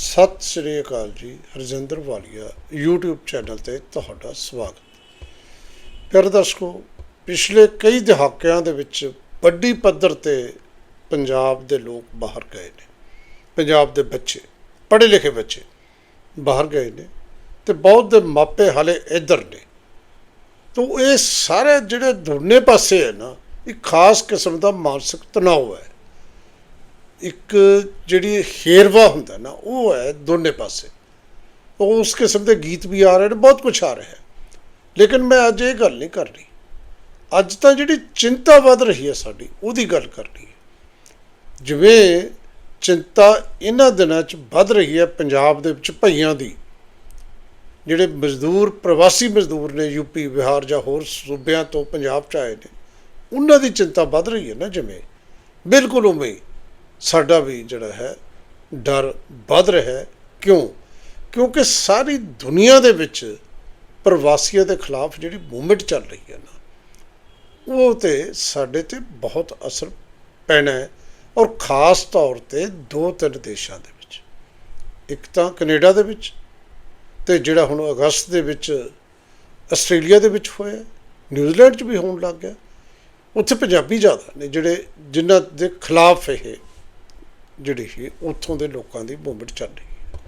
ਸਤਿ ਸ਼੍ਰੀ ਅਕਾਲ ਜੀ, ਹਰਜਿੰਦਰ ਵਾਲੀਆ, YouTube channel ਤੇ ਤੁਹਾਡਾ ਸਵਾਗਤ। ਪਿਆਰੇ ਦਰਸ਼ਕੋ, ਪਿਛਲੇ ਕਈ ਦਹਾਕਿਆਂ ਦੇ ਵਿੱਚ ਵੱਡੀ ਪੱਧਰ ਤੇ ਪੰਜਾਬ ਦੇ ਲੋਕ ਬਾਹਰ ਗਏ ਨੇ। ਪੰਜਾਬ ਦੇ ਬੱਚੇ ਪੜ੍ਹੇ ਲਿਖੇ ਬੱਚੇ ਬਾਹਰ ਗਏ ਨੇ ਤੇ ਬਹੁਤ ਦੇ ਮਾਪੇ ਹਾਲੇ ਇੱਧਰ ਨੇ। ਤੋ ਇਹ ਸਾਰੇ ਜਿਹੜੇ ਦੋਨੇ ਪਾਸੇ ਹੈ ਨਾ ਇੱਕ ਖਾਸ ਕਿਸਮ ਦਾ ਮਾਨਸਿਕ ਤਣਾਅ ਹੈ। ਇੱਕ ਜਿਹੜੀ ਹੇਰਵਾ ਹੁੰਦਾ ਨਾ, ਉਹ ਹੈ ਦੋਨੇ ਪਾਸੇ। ਉਹ ਉਸ ਕਿਸਮ ਦੇ ਗੀਤ ਵੀ ਆ ਰਹੇ ਨੇ, ਬਹੁਤ ਕੁਝ ਆ ਰਿਹਾ ਹੈ। ਲੇਕਿਨ ਮੈਂ ਅੱਜ ਇਹ ਗੱਲ ਨਹੀਂ ਕਰਨੀ। ਅੱਜ ਤਾਂ ਜਿਹੜੀ ਚਿੰਤਾ ਵੱਧ ਰਹੀ ਹੈ ਸਾਡੀ, ਉਹਦੀ ਗੱਲ ਕਰਨੀ ਹੈ। ਜਿਵੇਂ ਚਿੰਤਾ ਇਹਨਾਂ ਦਿਨਾਂ 'ਚ ਵੱਧ ਰਹੀ ਹੈ, ਪੰਜਾਬ ਦੇ ਵਿੱਚ ਭਈਆਂ ਦੀ। ਜਿਹੜੇ ਮਜ਼ਦੂਰ, ਪ੍ਰਵਾਸੀ ਮਜ਼ਦੂਰ ਨੇ ਯੂਪੀ ਬਿਹਾਰ ਜਾਂ ਹੋਰ ਸੂਬਿਆਂ ਤੋਂ ਪੰਜਾਬ 'ਚ ਆਏ ਨੇ, ਉਹਨਾਂ ਦੀ ਚਿੰਤਾ ਵੱਧ ਰਹੀ ਹੈ ਨਾ ਜਿਵੇਂ। ਬਿਲਕੁਲ ਉਵੇਂ ਹੀ। ਸਾਡਾ ਵੀ ਜਿਹੜਾ ਹੈ, ਡਰ ਵੱਧ ਰਿਹਾ ਹੈ। ਕਿਉਂ? ਕਿਉਂਕਿ ਸਾਰੀ ਦੁਨੀਆ ਦੇ ਵਿੱਚ ਪ੍ਰਵਾਸੀਆਂ ਦੇ ਖਿਲਾਫ ਜਿਹੜੀ ਮੂਵਮੈਂਟ ਚੱਲ ਰਹੀ ਹੈ ਨਾ, ਉਹ ਤੇ ਸਾਡੇ ਤੇ ਬਹੁਤ ਅਸਰ ਪੈਣਾ ਹੈ ਔਰ ਖਾਸ ਤੌਰ ਤੇ ਦੋ ਤਿੰਨ ਦੇਸ਼ਾਂ ਦੇ ਵਿੱਚ। ਇੱਕ ਤਾਂ ਕੈਨੇਡਾ ਦੇ ਵਿੱਚ ਤੇ ਜਿਹੜਾ ਹੁਣ ਅਗਸਤ ਦੇ ਵਿੱਚ ਆਸਟ੍ਰੇਲੀਆ ਦੇ ਵਿੱਚ ਹੋਇਆ ਨਿਊਜ਼ੀਲੈਂਡ 'ਚ ਵੀ ਹੋਣ ਲੱਗ ਗਿਆ। ਉੱਥੇ ਪੰਜਾਬੀ ਜ਼ਿਆਦਾ ਨੇ ਜਿਹੜੇ ਜਿਨ੍ਹਾਂ ਦੇ ਖਿਲਾਫ ਇਹ ਜਿਹੜੀ ਸੀ, ਉੱਥੋਂ ਦੇ ਲੋਕਾਂ ਦੀ ਮੂਵਮੈਂਟ ਚੱਲ ਰਹੀ ਹੈ।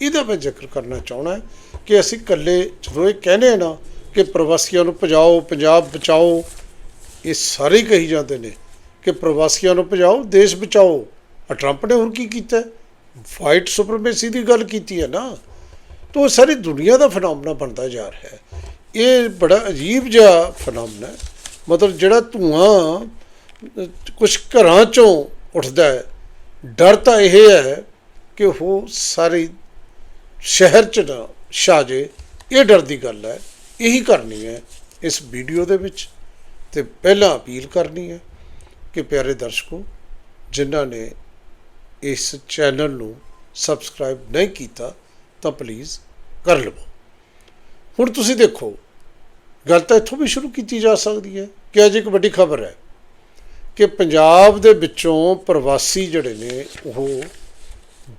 ਇਹਦਾ ਮੈਂ ਜ਼ਿਕਰ ਕਰਨਾ ਚਾਹਣਾ ਕਿ ਅਸੀਂ ਇਕੱਲੇ ਜਦੋਂ ਇਹ ਕਹਿੰਦੇ ਆ ਨਾ ਕਿ ਪ੍ਰਵਾਸੀਆਂ ਨੂੰ ਭਜਾਓ, ਪੰਜਾਬ ਬਚਾਓ, ਇਹ ਸਾਰੇ ਕਹੀ ਜਾਂਦੇ ਨੇ ਕਿ ਪ੍ਰਵਾਸੀਆਂ ਨੂੰ ਭਜਾਓ, ਦੇਸ਼ ਬਚਾਓ। ਆ ਟਰੰਪ ਨੇ ਹੁਣ ਕੀ ਕੀਤਾ? ਵਾਈਟ ਸੁਪਰਮੇਸੀ ਦੀ ਗੱਲ ਕੀਤੀ ਹੈ ਨਾ। ਤਾਂ ਉਹ ਸਾਰੀ ਦੁਨੀਆ ਦਾ ਫੈਨੋਮਨਾ ਬਣਦਾ ਜਾ ਰਿਹਾ ਹੈ। ਇਹ ਬੜਾ ਅਜੀਬ ਜਿਹਾ ਫੈਨੋਮਨਾ ਹੈ। ਮਤਲਬ ਜਿਹੜਾ ਧੂਆਂ ਕੁਝ ਘਰਾਂ ਚੋਂ ਉੱਠਦਾ ਹੈ ਡਰ ਤਾਂ ਇਹ ਹੈ ਕਿ ਉਹ ਸਾਰੇ ਸ਼ਹਿਰ ਚ ਨਾ ਛਾ ਜੇ। ਇਹ ਡਰ ਦੀ ਗੱਲ ਹੈ। ਇਹੀ ਕਰਨੀ ਹੈ ਇਸ ਵੀਡੀਓ ਦੇ ਵਿੱਚ। ਤੇ ਪਹਿਲਾਂ ਅਪੀਲ ਕਰਨੀ ਹੈ ਕਿ ਪਿਆਰੇ ਦਰਸ਼ਕੋ, ਜਿਨ੍ਹਾਂ ਨੇ ਇਸ ਚੈਨਲ ਨੂੰ ਸਬਸਕ੍ਰਾਈਬ ਨਹੀਂ ਕੀਤਾ, ਤਾਂ ਪਲੀਜ਼ ਕਰ ਲਵੋ। ਹੁਣ ਤੁਸੀਂ ਦੇਖੋ, ਗੱਲ ਤਾਂ ਇੱਥੋਂ ਵੀ ਸ਼ੁਰੂ ਕੀਤੀ ਜਾ ਸਕਦੀ ਹੈ ਕਿ ਅਜੇ ਇੱਕ ਵੱਡੀ ਖਬਰ ਹੈ। ਕਿ ਪੰਜਾਬ ਦੇ ਵਿੱਚੋਂ ਪ੍ਰਵਾਸੀ ਜਿਹੜੇ ਨੇ, ਉਹ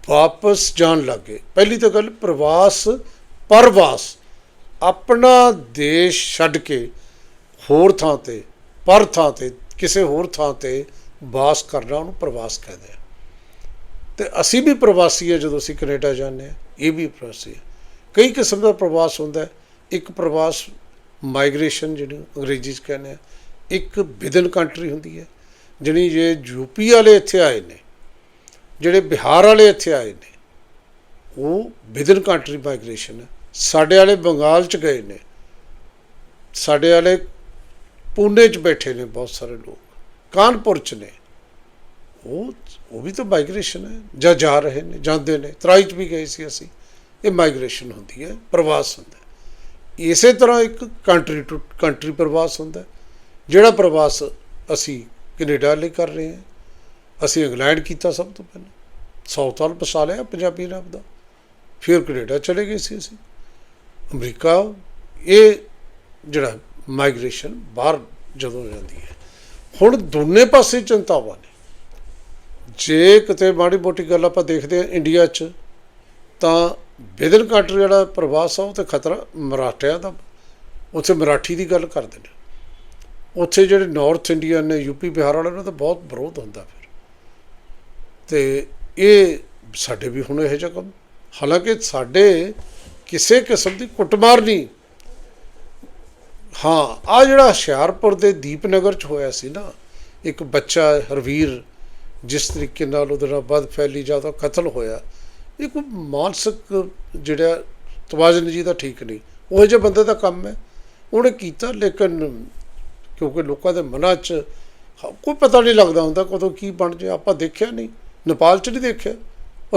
ਵਾਪਸ ਜਾਣ ਲੱਗੇ ਪਹਿਲੀ ਤਾਂ ਗੱਲ, ਪ੍ਰਵਾਸ, ਪਰਵਾਸ ਆਪਣਾ ਦੇਸ਼ ਛੱਡ ਕੇ ਹੋਰ ਥਾਂ ਤੇ, ਪਰ ਥਾਂ ਤੇ, ਕਿਸੇ ਹੋਰ ਥਾਂ ਤੇ ਵਾਸ ਕਰਨਾ ਉਹਨੂੰ ਪ੍ਰਵਾਸ ਕਹਿੰਦੇ ਆ। ਤੇ ਅਸੀਂ ਵੀ ਪ੍ਰਵਾਸੀ ਆ ਜਦੋਂ ਅਸੀਂ ਕੈਨੇਡਾ ਜਾਂਦੇ ਆ, ਇਹ ਵੀ ਪ੍ਰਵਾਸੀ ਆ। ਕਈ ਕਿਸਮ ਦਾ ਪ੍ਰਵਾਸ ਹੁੰਦਾ ਇੱਕ ਪ੍ਰਵਾਸ ਮਾਈਗ੍ਰੇਸ਼ਨ, ਜਿਹਨੂੰ ਅੰਗਰੇਜ਼ੀ 'ਚ ਕਹਿੰਦੇ ਆ, ਇੱਕ ਵਿਦਨ ਕੰਟਰੀ ਹੁੰਦੀ ਹੈ। ਜਿਹੜੀ ਜੇ ਯੂਪੀ ਵਾਲੇ ਇੱਥੇ ਆਏ ਨੇ, ਜਿਹੜੇ ਬਿਹਾਰ ਵਾਲੇ ਇੱਥੇ ਆਏ ਨੇ, ਉਹ ਵਿਦਨ ਕੰਟਰੀ ਮਾਈਗ੍ਰੇਸ਼ਨ ਹੈ। ਸਾਡੇ ਵਾਲੇ ਬੰਗਾਲ ਚ ਗਏ ਨੇ, ਸਾਡੇ ਵਾਲੇ ਪੂਨੇ ਚ ਬੈਠੇ ਨੇ ਬਹੁਤ ਸਾਰੇ ਲੋਕ, ਕਾਨਪੁਰ ਚ ਨੇ। ਉਹ ਉਹ ਵੀ ਤਾਂ ਮਾਈਗ੍ਰੇਸ਼ਨ ਹੈ, ਜਾਂ ਜਾ ਰਹੇ ਨੇ, ਜਾਂਦੇ ਨੇ। ਤਰਾਈ ਚ ਵੀ ਗਏ ਸੀ ਅਸੀਂ, ਇਹ ਮਾਈਗ੍ਰੇਸ਼ਨ ਹੁੰਦੀ ਹੈ, ਪ੍ਰਵਾਸ ਹੁੰਦਾ ਇਸੇ ਤਰ੍ਹਾਂ ਇੱਕ ਕੰਟਰੀ ਟੂ ਕੰਟਰੀ ਪ੍ਰਵਾਸ ਹੁੰਦਾ ਜਿਹੜਾ ਪ੍ਰਵਾਸ ਅਸੀਂ ਕੈਨੇਡਾ ਲਈ ਕਰ ਰਹੇ ਹਾਂ। ਅਸੀਂ ਇੰਗਲੈਂਡ ਕੀਤਾ ਸਭ ਤੋਂ ਪਹਿਲਾਂ। ਸਾਊਥ ਵਾਲ ਵਸਾ ਲਿਆ ਪੰਜਾਬੀ ਰੱਬ ਦਾ। ਫਿਰ ਕੈਨੇਡਾ ਚਲੇ ਗਏ ਸੀ ਅਸੀਂ। ਅਮਰੀਕਾ, ਇਹ ਜਿਹੜਾ ਮਾਈਗ੍ਰੇਸ਼ਨ ਬਾਹਰ ਜਦੋਂ ਜਾਂਦੀ ਹੈ। ਹੁਣ ਦੋਨੇ ਪਾਸੇ ਚਿੰਤਾਵਾਂ ਨੇ। ਜੇ ਕਿਤੇ ਮਾੜੀ ਮੋਟੀ ਗੱਲ ਆਪਾਂ ਦੇਖਦੇ ਹਾਂ ਇੰਡੀਆ 'ਚ, ਤਾਂ ਵਿਦਨ ਕੰਟਰੀ ਜਿਹੜਾ ਪ੍ਰਵਾਸ ਆ ਉਹ ਤੇ ਖਤਰਾ ਮਰਾਠਿਆਂ ਦਾ। ਉੱਥੇ ਮਰਾਠੀ ਦੀ ਗੱਲ ਕਰਦੇ ਨੇ। ਉੱਥੇ ਜਿਹੜੇ ਨਾਰਥ ਇੰਡੀਅਨ ਨੇ ਯੂਪੀ ਬਿਹਾਰ ਵਾਲਿਆਂ ਦਾ ਤਾਂ ਬਹੁਤ ਵਿਰੋਧ ਹੁੰਦਾ ਫਿਰ। ਤੇ ਇਹ ਸਾਡੇ ਵੀ ਹੁਣ ਇਹੋ ਜਿਹਾ ਕੰਮ। ਹਾਲਾਂਕਿ ਸਾਡੇ ਕਿਸੇ ਕਿਸਮ ਦੀ ਕੁੱਟਮਾਰ ਨਹੀਂ। ਹਾਂ ਆ ਜਿਹੜਾ ਹੁਸ਼ਿਆਰਪੁਰ ਦੇ ਦੀਪਨਗਰ ਚ ਹੋਇਆ ਸੀ ਨਾ, ਇੱਕ ਬੱਚਾ ਹਰਵੀਰ, ਜਿਸ ਤਰੀਕੇ ਨਾਲ ਉਹਦੇ ਨਾਲ ਵੱਧ ਫੈਲੀ ਜਾਂਦਾ ਕਤਲ ਹੋਇਆ, ਇਹ ਕੋਈ ਮਾਨਸਿਕ ਜਿਹੜਾ ਤਵਾਜ਼ਨ ਜੀ ਦਾ ਠੀਕ ਨਹੀਂ। ਉਹ ਜਿਹੇ ਬੰਦੇ ਦਾ ਕੰਮ ਹੈ। ਉਹਨੇ ਕੀਤਾ, ਲੇਕਿਨ ਕਿਉਂਕਿ ਲੋਕਾਂ ਦੇ ਮਨਾਂ 'ਚ ਕੋਈ ਪਤਾ ਨਹੀਂ ਲੱਗਦਾ ਹੁੰਦਾ ਕਦੋਂ ਕੀ ਬਣ ਜਾਏ ਆਪਾਂ ਦੇਖਿਆ ਨਹੀਂ। ਨੇਪਾਲ 'ਚ ਨਹੀਂ ਦੇਖਿਆ।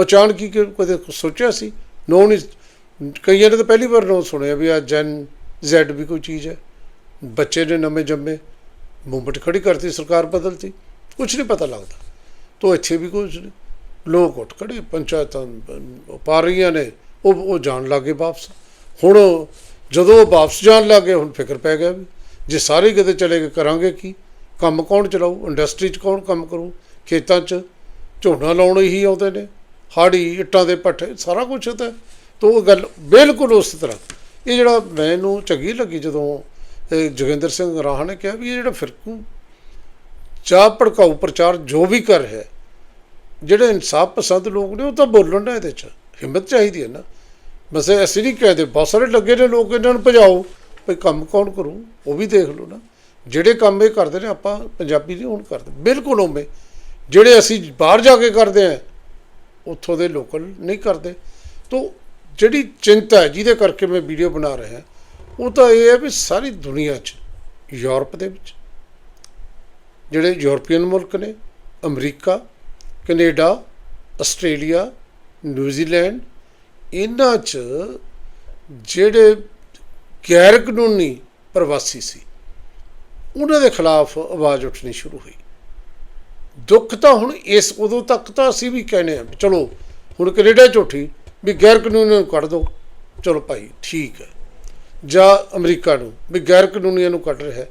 ਅਚਾਨਕ ਹੀ ਕਿ ਕਦੇ ਸੋਚਿਆ ਸੀ। ਨੋ ਨਹੀਂ ਕਈਆਂ ਨੇ ਤਾਂ ਪਹਿਲੀ ਵਾਰ ਨੋ ਸੁਣਿਆ ਵੀ ਆ ਜੈਨ ਜ਼ੈਡ ਵੀ ਕੋਈ ਚੀਜ਼ ਹੈ। ਬੱਚੇ ਨੇ ਨਵੇਂ ਜੰਮੇ। ਮੂਵਮੈਂਟ ਖੜੀ ਕਰਤੀ ਸਰਕਾਰ ਬਦਲਤੀ। ਕੁਝ ਨਹੀਂ ਪਤਾ ਲੱਗਦਾ। ਤੋ ਇੱਥੇ ਵੀ ਕੁਝ ਨਹੀਂ। ਲੋਕ ਉੱਠ ਖੜੇ ਪੰਚਾਇਤਾਂ ਅਹ, ਪਾ ਰਹੀਆਂ ਨੇ। ਉਹ ਉਹ ਜਾਣ ਲੱਗੇ ਵਾਪਸ। ਹੁਣ ਜਦੋਂ ਉਹ ਵਾਪਸ ਜਾਣ ਲੱਗੇ ਹੁਣ ਫਿਕਰ ਪੈ ਗਿਆ ਵੀ ਜੇ ਸਾਰੇ ਕਿਤੇ ਚਲੇ ਗਏ, ਕਰਾਂਗੇ ਕੀ? ਕੰਮ ਕੌਣ ਚਲਾਊ? ਇੰਡਸਟਰੀ 'ਚ ਕੌਣ ਕੰਮ ਕਰੂ? ਖੇਤਾਂ 'ਚ ਝੋਨਾ ਲਾਉਣ ਹੀ ਆਉਂਦੇ ਨੇ, ਹਾੜੀ, ਇੱਟਾਂ ਦੇ ਪੱਠੇ, ਸਾਰਾ ਕੁਝ ਤਾਂ ਤਾਂ ਉਹ ਗੱਲ ਬਿਲਕੁਲ ਉਸ ਤਰ੍ਹਾਂ। ਇਹ ਜਿਹੜਾ ਮੈਨੂੰ ਚੰਗੀ ਲੱਗੀ ਜਦੋਂ ਇਹ ਜੋਗਿੰਦਰ ਸਿੰਘ ਰਾਹ ਨੇ ਕਿਹਾ ਵੀ ਇਹ ਜਿਹੜਾ ਫਿਰਕੂ, ਚਾਹ ਭੜਕਾਊ ਪ੍ਰਚਾਰ ਜੋ ਵੀ ਕਰ ਰਿਹਾ, ਜਿਹੜੇ ਇਨਸਾਫ ਪਸੰਦ ਲੋਕ ਨੇ ਉਹ ਤਾਂ ਬੋਲਣ ਨਾ ਇਹਦੇ ਚ। ਹਿੰਮਤ ਚਾਹੀਦੀ ਹੈ ਨਾ। ਬਸ ਇਹ ਅਸੀਂ ਨਹੀਂ ਕਹਦੇ ਬਹੁਤ ਸਾਰੇ ਲੱਗੇ ਨੇ ਲੋਕ ਇਹਨਾਂ ਨੂੰ ਭਜਾਓ। ਭਈ ਕੰਮ ਕੌਣ ਕਰੂ? ਉਹ ਵੀ ਦੇਖ ਲਓ ਨਾ। ਜਿਹੜੇ ਕੰਮ ਇਹ ਕਰਦੇ ਨੇ, ਆਪਾਂ ਪੰਜਾਬੀ ਨਹੀਂ ਹੁਣ ਕਰਦੇ। ਬਿਲਕੁਲ ਉਵੇਂ। ਜਿਹੜੇ ਅਸੀਂ ਬਾਹਰ ਜਾ ਕੇ ਕਰਦੇ ਆ, ਉੱਥੋਂ ਦੇ ਲੋਕਲ ਨਹੀਂ ਕਰਦੇ। ਤੋਂ ਜਿਹੜੀ ਚਿੰਤਾ ਹੈ, ਜਿਹਦੇ ਕਰਕੇ ਮੈਂ ਵੀਡੀਓ ਬਣਾ ਰਿਹਾ, ਉਹ ਤਾਂ ਇਹ ਹੈ ਵੀ ਸਾਰੀ ਦੁਨੀਆ 'ਚ, ਯੂਰਪ ਦੇ ਵਿੱਚ, ਜਿਹੜੇ ਯੂਰਪੀਅਨ ਮੁਲਕ ਨੇ, ਅਮਰੀਕਾ, ਕੈਨੇਡਾ, ਆਸਟ੍ਰੇਲੀਆ, ਨਿਊਜ਼ੀਲੈਂਡ, ਇਹਨਾਂ 'ਚ ਜਿਹੜੇ ਗੈਰ ਕਾਨੂੰਨੀ ਪ੍ਰਵਾਸੀ ਸੀ। ਉਹਨਾਂ ਦੇ ਖਿਲਾਫ ਆਵਾਜ਼ ਉੱਠਣੀ ਸ਼ੁਰੂ ਹੋਈ। ਦੁੱਖ ਤਾਂ ਹੁਣ ਇਸ ਉਦੋਂ ਤੱਕ ਤਾਂ ਅਸੀਂ ਵੀ ਕਹਿੰਦੇ ਆ ਚਲੋ, ਹੁਣ ਕੈਨੇਡਾ 'ਚ ਉੱਠੀ ਵੀ ਗੈਰ ਕਾਨੂੰਨੀ ਨੂੰ ਕੱਢ ਦਿਓ ਚਲੋ ਭਾਈ, ਠੀਕ ਹੈ। ਜਾਂ ਅਮਰੀਕਾ ਨੂੰ ਵੀ ਗੈਰ ਕਾਨੂੰਨੀਆਂ ਨੂੰ ਕੱਢ ਰਿਹਾ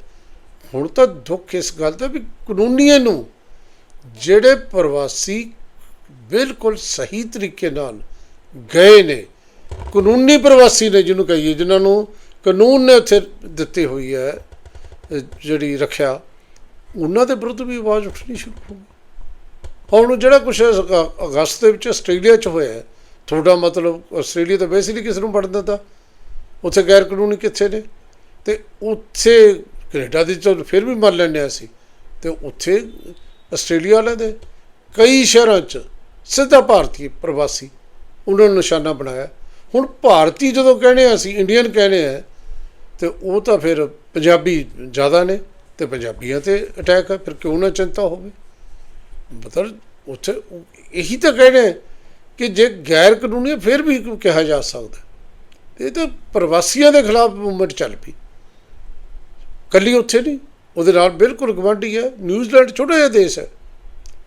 ਹੁਣ ਤਾਂ ਦੁੱਖ ਇਸ ਗੱਲ ਦਾ ਵੀ ਕਾਨੂੰਨੀਆਂ ਨੂੰ, ਜਿਹੜੇ ਪ੍ਰਵਾਸੀ ਬਿਲਕੁਲ ਸਹੀ ਤਰੀਕੇ ਨਾਲ ਗਏ ਨੇ, ਕਾਨੂੰਨੀ ਪ੍ਰਵਾਸੀ ਨੇ ਜਿਹਨੂੰ ਕਹੀਏ, ਜਿਨ੍ਹਾਂ ਨੂੰ ਕਾਨੂੰਨ ਨੇ ਉੱਥੇ ਦਿੱਤੀ ਹੋਈ ਹੈ ਜਿਹੜੀ ਰੱਖਿਆ, ਉਹਨਾਂ ਦੇ ਵਿਰੁੱਧ ਵੀ ਆਵਾਜ਼ ਉੱਠਣੀ ਸ਼ੁਰੂ ਹੋ ਗਈ। ਹੁਣ ਜਿਹੜਾ ਕੁਛ ਅਗਸਤ ਦੇ ਵਿੱਚ ਆਸਟ੍ਰੇਲੀਆ 'ਚ ਹੋਇਆ ਤੁਹਾਡਾ ਮਤਲਬ ਆਸਟ੍ਰੇਲੀਆ ਤਾਂ ਵੈਸੇ ਨਹੀਂ ਕਿਸੇ ਨੂੰ ਵੜਨ ਦਿੰਦਾ। ਉੱਥੇ ਗੈਰ ਕਾਨੂੰਨੀ ਕਿੱਥੇ ਨੇ? ਤੇ ਉੱਥੇ ਕੈਨੇਡਾ ਦੀ ਤਾਂ ਫਿਰ ਵੀ ਮੰਨ ਲੈਂਦੇ ਹਾਂ ਅਸੀਂ, ਤੇ ਉੱਥੇ ਆਸਟ੍ਰੇਲੀਆ ਵਾਲਿਆਂ ਦੇ ਕਈ ਸ਼ਹਿਰਾਂ 'ਚ ਸਿੱਧਾ ਭਾਰਤੀ ਪ੍ਰਵਾਸੀ ਉਹਨਾਂ ਨੂੰ ਨਿਸ਼ਾਨਾ ਬਣਾਇਆ। ਹੁਣ ਭਾਰਤੀ ਜਦੋਂ ਕਹਿੰਦੇ ਆ ਅਸੀਂ, ਇੰਡੀਅਨ ਕਹਿੰਦੇ ਆ ਤੇ ਉਹ ਤਾਂ ਫਿਰ ਪੰਜਾਬੀ ਜ਼ਿਆਦਾ ਨੇ ਤੇ ਪੰਜਾਬੀਆਂ ਤੇ ਅਟੈਕ ਹੈ ਫਿਰ ਕਿਉਂ ਨਾ ਚਿੰਤਾ ਹੋਵੇ? ਮਤਲਬ ਉੱਥੇ ਇਹੀ ਤਾਂ ਕਹਿੰਦੇ ਆ ਕਿ ਜੇ ਗੈਰ ਕਾਨੂੰਨੀ ਫਿਰ ਵੀ ਕਿਹਾ ਜਾ ਸਕਦਾ ਇਹ ਤਾਂ ਪ੍ਰਵਾਸੀਆਂ ਦੇ ਖਿਲਾਫ ਮੂਵਮੈਂਟ ਚੱਲ ਪਈ। ਕੱਲੀ ਉੱਥੇ ਨਹੀਂ, ਉਹਦੇ ਨਾਲ ਬਿਲਕੁਲ ਗਵਾਂਢੀ ਹੈ, ਨਿਊਜ਼ੀਲੈਂਡ ਛੋਟਾ ਜਿਹਾ ਦੇਸ਼ ਹੈ।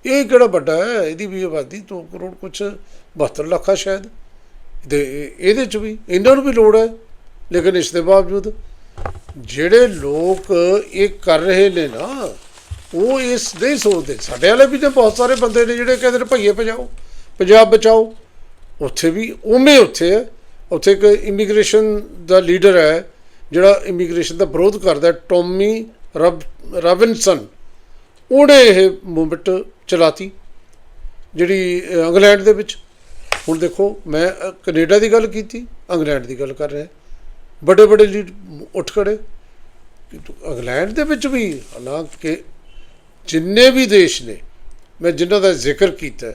ਇਹ ਕਿਹੜਾ ਵੱਡਾ ਹੈ? ਇਹਦੀ ਵੀ ਆਬਾਦੀ 2 ਕਰੋੜ ਕੁਛ 72 ਲੱਖ ਆ ਸ਼ਾਇਦ। ਤੇ ਇਹ- ਇਹਦੇ ਚ ਵੀ, ਇਹਨਾਂ ਨੂੰ ਵੀ ਲੋੜ ਹੈ। ਲੇਕਿਨ ਇਸ ਦੇ ਬਾਵਜੂਦ ਜਿਹੜੇ ਲੋਕ ਇਹ ਕਰ ਰਹੇ ਨੇ ਨਾ ਉਹ ਇਸ ਨਹੀਂ ਸੋਚਦੇ ਸਾਡੇ ਵਾਲੇ ਵੀ ਨੇ ਬਹੁਤ ਸਾਰੇ ਬੰਦੇ ਨੇ ਜਿਹੜੇ ਕਹਿੰਦੇ ਨੇ ਭਈਏ ਪਜਾਓ ਪੰਜਾਬ ਬਚਾਓ। ਉੱਥੇ ਵੀ ਉਵੇਂ ਉੱਥੇ ਹੈ। ਉੱਥੇ ਇੱਕ ਇਮੀਗ੍ਰੇਸ਼ਨ ਦਾ ਲੀਡਰ ਹੈ ਜਿਹੜਾ ਇਮੀਗ੍ਰੇਸ਼ਨ ਦਾ ਵਿਰੋਧ ਕਰਦਾ ਟੋਮੀ ਰਬ ਰਬਿਨਸਨ ਉਹਨੇ ਇਹ ਮੂਵਮੈਂਟ ਚਲਾਤੀ ਜਿਹੜੀ ਇੰਗਲੈਂਡ ਦੇ ਵਿੱਚ। ਹੁਣ ਦੇਖੋ ਮੈਂ ਅ, ਕੈਨੇਡਾ ਦੀ ਗੱਲ ਕੀਤੀ ਇੰਗਲੈਂਡ ਦੀ ਗੱਲ ਕਰ ਰਿਹਾ। ਬੜੇ ਬੜੇ ਲੀਡ ਉੱਠ ਖੜੇ। ਇੰਗਲੈਂਡ ਦੇ ਵਿੱਚ ਵੀ, ਹਾਲਾਂਕਿ ਜਿੰਨੇ ਵੀ ਦੇਸ਼ ਨੇ, ਮੈਂ ਜਿਨ੍ਹਾਂ ਦਾ ਜ਼ਿਕਰ ਕੀਤਾ,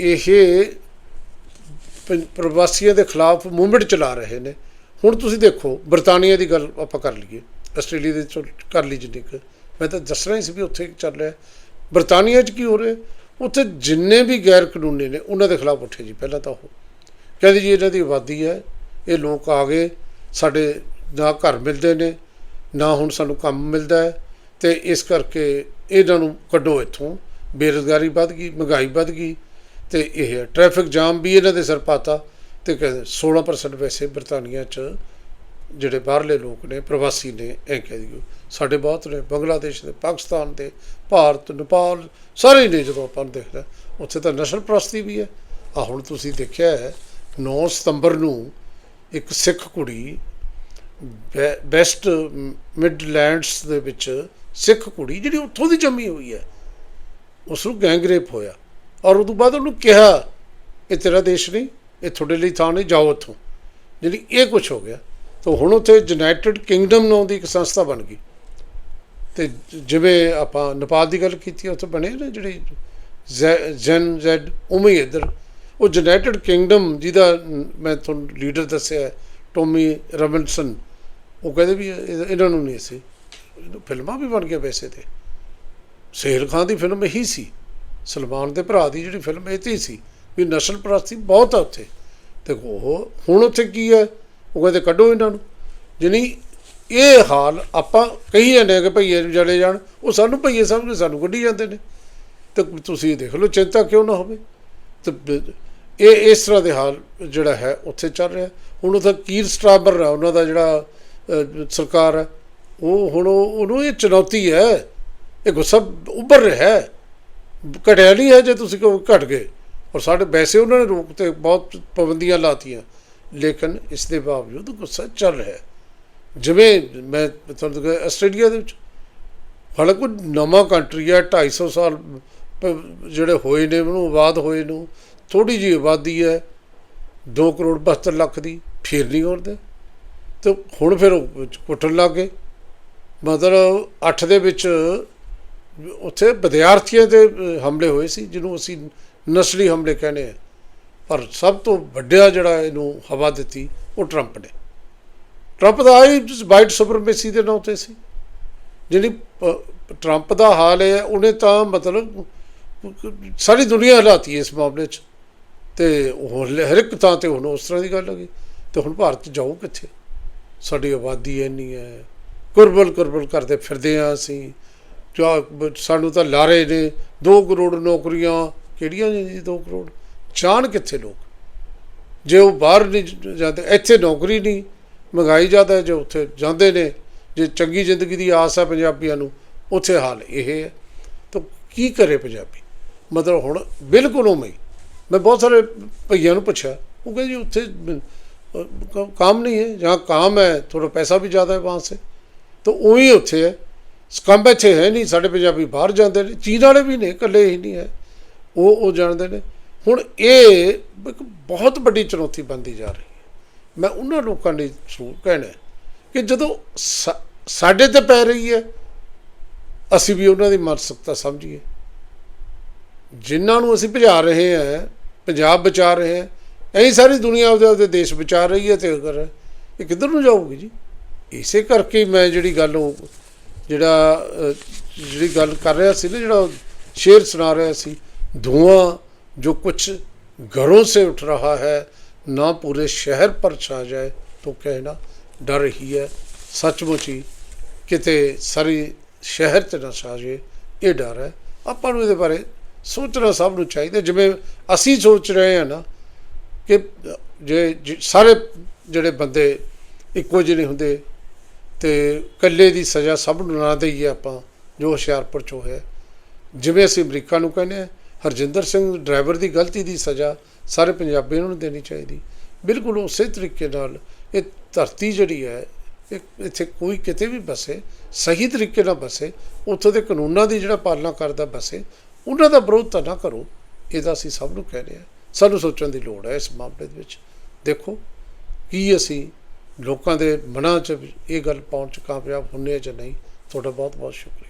ਇਹ ਪ੍ਰਵਾਸੀਆਂ ਦੇ ਖਿਲਾਫ ਮੂਵਮੈਂਟ ਚਲਾ ਰਹੇ ਨੇ। ਹੁਣ ਤੁਸੀਂ ਦੇਖੋ, ਬਰਤਾਨੀਆ ਦੀ ਗੱਲ ਆਪਾਂ ਕਰ ਲਈਏ। ਆਸਟ੍ਰੇਲੀਆ ਦੇ ਕਰ ਲਈ ਜਿੰਨੀ ਕੁ। ਮੈਂ ਤਾਂ ਦੱਸਣਾ ਹੀ ਸੀ ਵੀ ਉੱਥੇ ਚੱਲ ਰਿਹਾ। ਬਰਤਾਨੀਆ 'ਚ ਕੀ ਹੋ ਰਿਹਾ? ਉੱਥੇ ਜਿੰਨੇ ਵੀ ਗੈਰ ਕਾਨੂੰਨੀ ਨੇ, ਉਹਨਾਂ ਦੇ ਖਿਲਾਫ ਉੱਠੇ ਜੀ। ਪਹਿਲਾਂ ਤਾਂ ਉਹ। ਕਹਿੰਦੇ ਜੀ, ਇਹਨਾਂ ਦੀ ਆਬਾਦੀ ਹੈ, ਇਹ ਲੋਕ ਆ ਗਏ। ਸਾਡੇ ਨਾ ਘਰ ਮਿਲਦੇ ਨੇ, ਨਾ ਹੁਣ ਸਾਨੂੰ ਕੰਮ ਮਿਲਦਾ ਹੈ ਤੇ ਇਸ ਕਰਕੇ ਇਹਨਾਂ ਨੂੰ ਕੱਢੋ ਇੱਥੋਂ। ਬੇਰੁਜ਼ਗਾਰੀ ਵੱਧ ਗਈ, ਮਹਿੰਗਾਈ ਵੱਧ ਗਈ ਤੇ ਇਹ ਟ੍ਰੈਫਿਕ ਜਾਮ ਵੀ ਇਹਨਾਂ ਦੇ ਸਿਰ ਪਾਤਾ ਤੇ ਕਹਿੰਦੇ 16% ਵੈਸੇ ਬਰਤਾਨੀਆ 'ਚ ਜਿਹੜੇ ਬਾਹਰਲੇ ਲੋਕ ਨੇ, ਪ੍ਰਵਾਸੀ ਨੇ, ਇਹ ਕਹਿ ਦਿਓ। ਸਾਡੇ ਬਹੁਤ ਨੇ, ਬੰਗਲਾਦੇਸ਼ ਦੇ, ਪਾਕਿਸਤਾਨ ਦੇ, ਭਾਰਤ, ਨੇਪਾਲ, ਸਾਰੇ ਹੀ ਨੇ ਜਦੋਂ ਆਪਾਂ ਨੂੰ ਦੇਖਦਾ, ਉੱਥੇ ਤਾਂ ਨਸਲ ਪ੍ਰਸਤੀ ਵੀ ਹੈ। ਆ ਹੁਣ ਤੁਸੀਂ ਦੇਖਿਆ ਹੈ 9 ਸਤੰਬਰ ਨੂੰ ਇੱਕ ਸਿੱਖ ਕੁੜੀ ਬੈਸਟ ਮਿਡਲੈਂਡਸ ਦੇ ਵਿੱਚ ਸਿੱਖ ਕੁੜੀ ਜਿਹੜੀ ਉੱਥੋਂ ਦੀ ਜੰਮੀ ਹੋਈ ਹੈ। ਉਸ ਨੂੰ ਗੈਂਗ ਰੇਪ ਹੋਇਆ ਔਰ ਉਸ ਤੋਂ ਬਾਅਦ ਉਹਨੂੰ ਕਿਹਾ, ਇਹ ਤੇਰਾ ਦੇਸ਼ ਨਹੀਂ, ਇਹ ਤੁਹਾਡੇ ਲਈ ਥਾਂ ਨਹੀਂ, ਜਾਓ ਉੱਥੋਂ। ਜਿਹੜੀ ਇਹ ਕੁਝ ਹੋ ਗਿਆ, ਤਾਂ ਹੁਣ ਉੱਥੇ ਯੂਨਾਈਟਿਡ ਕਿੰਗਡਮ ਨਾਂ ਦੀ ਇੱਕ ਸੰਸਥਾ ਬਣ ਗਈ। ਤੇ ਜਿਵੇਂ ਆਪਾਂ ਨੇਪਾਲ ਦੀ ਗੱਲ ਕੀਤੀ, ਉੱਥੇ ਬਣੇ ਨੇ ਜਿਹੜੀ ਜ਼ੈ- ਜ਼ੈਨ ਜ਼ੈਡ ਉਵੇਂ ਹੀ ਇੱਧਰ ਉਹ ਯੂਨਾਈਟਿਡ ਕਿੰਗਡਮ ਜਿਹਦਾ ਮੈਂ ਤੁਹਾਨੂੰ ਲੀਡਰ ਦੱਸਿਆ ਟੋਮੀ ਰਬਿਨਸਨ ਉਹ ਕਹਿੰਦੇ ਵੀ ਇਹ- ਇਹਨਾਂ ਨੂੰ ਨਹੀਂ ਸੀ। ਫਿਲਮਾਂ ਵੀ ਬਣ ਗਈਆਂ ਵੈਸੇ ਤੇ। ਸ਼ੇਰ ਖਾਨ ਦੀ ਫਿਲਮ ਇਹੀ ਸੀ। ਸਲਮਾਨ ਦੇ ਭਰਾ ਦੀ ਜਿਹੜੀ ਫਿਲਮ ਇਹ 'ਤੇ ਹੀ ਸੀ। ਵੀ ਨਸਲ ਪ੍ਰਸਤੀ ਬਹੁਤ ਆ ਉੱਥੇ। ਤੇ ਉਹ ਹੁਣ ਉੱਥੇ ਕੀ ਹੈ? ਉਹ ਕਹਿੰਦੇ ਕੱਢੋ ਇਹਨਾਂ ਨੂੰ। ਜਾਣੀ ਇਹ ਹਾਲ ਆਪਾਂ ਕਹੀ ਜਾਂਦੇ ਹਾਂ ਕਿ ਭਈਏ ਨੂੰ ਜੜੇ ਜਾਣ। ਉਹ ਸਾਨੂੰ ਭਈਏ ਸਮਝ ਕੇ ਸਾਨੂੰ ਕੱਢੀ ਜਾਂਦੇ ਨੇ। ਤੇ ਤੁਸੀਂ ਦੇਖ ਲਓ, ਚਿੰਤਾ ਕਿਉਂ ਨਾ ਹੋਵੇ? ਤੇ ਇਹ ਇਸ ਤਰ੍ਹਾਂ ਦੇ ਹਾਲ ਜਿਹੜਾ ਹੈ ਉੱਥੇ ਚੱਲ ਰਿਹਾ। ਹੁਣ ਉੱਥੇ ਕੀਰ ਸਟਰਾਬਰ ਹੈ, ਉਹਨਾਂ ਦਾ ਜਿਹੜਾ ਸਰਕਾਰ ਹੈ, ਉਹ ਹੁਣ ਉਹ- ਉਹਨੂੰ ਇਹ ਚੁਣੌਤੀ ਹੈ। ਇਹ ਗੁੱਸਾ ਉੱਭਰ ਰਿਹਾ ਹੈ। ਘਟਿਆ ਨਹੀਂ ਹੈ ਜੇ ਤੁਸੀਂ ਕਹੋ ਘਟ ਗਏ। ਔਰ ਸਾਡੇ ਵੈਸੇ ਉਹਨਾਂ ਨੇ ਰੋਕ ਤੇ ਬਹੁਤ ਪਾਬੰਦੀਆਂ ਲਾਤੀਆਂ, ਲੇਕਿਨ ਇਸ ਦੇ ਬਾਵਜੂਦ ਗੁੱਸਾ ਚੱਲ ਰਿਹਾ ਹੈ। ਜਿਵੇਂ ਮੈਂ ਤੁਹਾਨੂੰ ਕਿਹਾ ਆਸਟ੍ਰੇਲੀਆ ਦੇ ਵਿੱਚ ਹਾਲਾਂਕਿ ਕੋਈ ਨਵਾਂ ਕੰਟਰੀ ਹੈ 250 ਸਾਲ ਜਿਹੜੇ ਹੋਏ ਨੇ, ਉਹਨੂੰ ਆਬਾਦ ਹੋਏ ਨੂੰ ਥੋੜੀ ਜਿਹੀ ਆਬਾਦੀ ਹੈ 2 ਕਰੋੜ 72 ਲੱਖ ਦੀ, ਫਿਰ ਨਹੀਂ ਕਰਦੇ ਤੇ ਹੁਣ ਫਿਰ ਉਹ ਕੁੱਟਣ ਲੱਗ ਗਏ। ਮਤਲਬ 8 ਦੇ ਵਿੱਚ ਉੱਥੇ ਵਿਦਿਆਰਥੀਆਂ ਤੇ ਹਮਲੇ ਹੋਏ ਸੀ, ਜਿਹਨੂੰ ਅਸੀਂ ਨਸਲੀ ਹਮਲੇ ਕਹਿੰਦੇ ਆ ਪਰ ਸਭ ਤੋਂ ਵੱਡਾ ਜਿਹੜਾ ਇਹਨੂੰ ਹਵਾ ਦਿੱਤੀ, ਉਹ ਟਰੰਪ ਨੇ। ਟਰੰਪ ਦਾ ਆਈ ਵਾਈਟ ਸੁਪਰਮੇਸੀ ਦੇ ਨਾਂ ਤੇ ਸੀ। ਜਿਹੜੀ ਟਰੰਪ ਦਾ ਹਾਲ ਹੈ, ਉਹਨੇ ਤਾਂ ਮਤਲਬ ਸਾਰੀ ਦੁਨੀਆ ਹਿਲਾਤੀ ਇਸ ਮਾਮਲੇ 'ਚ। ਤੇ ਹੁਣ ਹਰ ਇੱਕ ਥਾਂ ਤੇ ਹੁਣ ਉਸ ਤਰ੍ਹਾਂ ਦੀ ਗੱਲ ਹੋ ਗਈ। ਤੇ ਹੁਣ ਭਾਰਤ ਜਾਊ ਕਿੱਥੇ? ਸਾਡੀ ਆਬਾਦੀ ਇੰਨੀ ਹੈ। ਕੁਰਬਲ ਕੁਰਬਲ ਕਰਦੇ ਫਿਰਦੇ ਆ ਅਸੀਂ। ਸਾਨੂੰ ਤਾਂ ਲਾਰੇ ਨੇ 2 ਕਰੋੜ ਨੌਕਰੀਆਂ। ਕਿਹੜੀਆਂ ਨੇ ਜੀ 2 ਕਰੋੜ? ਜਾਣ ਕਿੱਥੇ ਲੋਕ? ਜੇ ਉਹ ਬਾਹਰ ਨਹੀਂ ਜਾਂਦੇ, ਇੱਥੇ ਨੌਕਰੀ ਨਹੀਂ ਮਹਿੰਗਾਈ ਜ਼ਿਆਦਾ ਜੇ ਉੱਥੇ ਜਾਂਦੇ ਨੇ, ਜੇ ਚੰਗੀ ਜ਼ਿੰਦਗੀ ਦੀ ਆਸ ਹੈ ਪੰਜਾਬੀਆਂ ਨੂੰ, ਉੱਥੇ ਹਾਲ ਇਹ ਹੈ। ਤਾਂ ਕੀ ਕਰੇ ਪੰਜਾਬੀ? ਮਤਲਬ ਹੁਣ ਬਿਲਕੁਲ ਉਵੇਂ ਹੀ ਮੈਂ ਬਹੁਤ ਸਾਰੇ ਭਈਆਂ ਨੂੰ ਪੁੱਛਿਆ ਉਹ ਕਹਿੰਦੇ ਜੀ ਉੱਥੇ ਅ, ਕ- काम नहीं है जहाँ काम है थोड़ा पैसा भी ज़्यादा है वहाँ से तो ਉਹੀ ਉੱਥੇ ਹੈ ਕੰਮ ਇੱਥੇ ਹੈ ਨਹੀਂ ਸਾਡੇ ਪੰਜਾਬੀ ਬਾਹਰ ਜਾਂਦੇ ਨੇ ਚੀਨ ਵਾਲੇ ਵੀ ਨੇ ਇਕੱਲੇ ਹੀ ਨਹੀਂ ਹੈ ਉਹ ਉਹ ਜਾਣਦੇ ਨੇ ਹੁਣ ਇਹ ਇੱਕ ਬਹੁਤ ਵੱਡੀ ਚੁਣੌਤੀ ਬਣਦੀ ਜਾ ਰਹੀ ਹੈ ਮੈਂ ਉਹਨਾਂ ਲੋਕਾਂ ਲਈ ਜ਼ਰੂਰ ਕਹਿਣਾ ਹੈ ਕਿ ਜਦੋਂ ਸਾ- ਸਾਡੇ ਤੇ ਪੈ ਰਹੀ ਹੈ ਅਸੀਂ ਵੀ ਉਹਨਾਂ ਦੀ ਮਾਨਸਿਕਤਾ ਸਮਝੀਏ ਜਿਨ੍ਹਾਂ ਨੂੰ ਅਸੀਂ ਭਜਾ ਰਹੇ ਹਾਂ ਪੰਜਾਬ ਬਚਾ ਰਹੇ ਹੈ, ਐਂ ਸਾਰੀ ਦੁਨੀਆ ਉਹਦੇ ਉਹਦੇ ਦੇਸ਼ ਬਚਾ ਰਹੀ ਹੈ ਤੇ ਅਗਰ ਇਹ ਕਿੱਧਰ ਨੂੰ ਜਾਊਗੀ ਜੀ? ਇਸੇ ਕਰਕੇ ਮੈਂ ਜਿਹੜੀ ਗੱਲ ਉਹ, ਜਿਹੜਾ ਜਿਹੜੀ ਗੱਲ ਕਰ ਰਿਹਾ ਸੀ ਨਾ, ਜਿਹੜਾ ਸ਼ੇਰ ਸੁਣਾ ਰਿਹਾ ਸੀ, ਧੂਆਂ ਜੋ ਕੁਛ ਘਰੋਂ ਸੇ ਉੱਠ ਰਹਾ ਹੈ, ਨਾ ਪੂਰੇ ਸ਼ਹਿਰ ਪਰ ਛਾ ਜਾਏ तो कहना डर ही है ਸੱਚਮੁੱਚ ਹੀ ਕਿਤੇ ਸਾਰੇ ਸ਼ਹਿਰ 'ਚ ਨਾ ਛਾ ਸਾਜੇ ਇਹ ਡਰ ਹੈ। ਆਪਾਂ ਨੂੰ ਇਹਦੇ ਬਾਰੇ ਸੋਚਣਾ ਸਭ ਨੂੰ ਚਾਹੀਦਾ, ਜਿਵੇਂ ਅਸੀਂ ਸੋਚ ਰਹੇ ਹਾਂ ਨਾ ਕਿ ਜੇ ਜੇ, ਸਾਰੇ ਜਿਹੜੇ ਬੰਦੇ ਇੱਕੋ ਜਿਹੇ ਹੁੰਦੇ ਤੇ ਇਕੱਲੇ ਦੀ ਸਜ਼ਾ ਸਭ ਨੂੰ ਨਾ ਦਈਏ ਆਪਾਂ, ਜੋ ਹੁਸ਼ਿਆਰਪੁਰ 'ਚ ਹੋਇਆ। ਜਿਵੇਂ ਅਸੀਂ ਅਮਰੀਕਾ ਨੂੰ ਕਹਿੰਦੇ ਹਾਂ, ਹਰਜਿੰਦਰ ਸਿੰਘ ਡਰਾਈਵਰ ਦੀ ਗਲਤੀ ਦੀ ਸਜ਼ਾ ਸਾਰੇ ਪੰਜਾਬੀਆਂ ਨੂੰ ਦੇਣੀ ਚਾਹੀਦੀ। ਬਿਲਕੁਲ ਉਸੇ ਤਰੀਕੇ ਨਾਲ ਇਹ ਧਰਤੀ ਜਿਹੜੀ ਹੈ, ਇਹ ਇੱਥੇ ਕੋਈ ਕਿਤੇ ਵੀ ਬਸੇ, ਸਹੀ ਤਰੀਕੇ ਨਾਲ ਬਸੇ, ਉੱਥੋਂ ਦੇ ਕਾਨੂੰਨਾਂ ਦੀ ਜਿਹੜਾ ਪਾਲਣਾ ਕਰਦਾ ਬਸੇ ਉਹਨਾਂ ਦਾ ਵਿਰੋਧ ਤਾਂ ਨਾ ਕਰੋ, ਇਹਦਾ ਅਸੀਂ ਸਭ ਨੂੰ ਕਹਿ ਰਹੇ ਹਾਂ। ਸਾਨੂੰ ਸੋਚਣ ਦੀ ਲੋੜ ਹੈ ਇਸ ਮਾਮਲੇ ਦੇ ਵਿੱਚ। ਦੇਖੋ, ਕੀ ਅਸੀਂ ਲੋਕਾਂ ਦੇ ਮਨਾਂ 'ਚ ਇਹ ਗੱਲ ਪਹੁੰਚ ਕਾਮਯਾਬ ਹੁੰਨੇ ਜਾਂ ਨਹੀਂ, ਤੁਹਾਡਾ ਬਹੁਤ ਬਹੁਤ ਸ਼ੁਕਰੀਆ।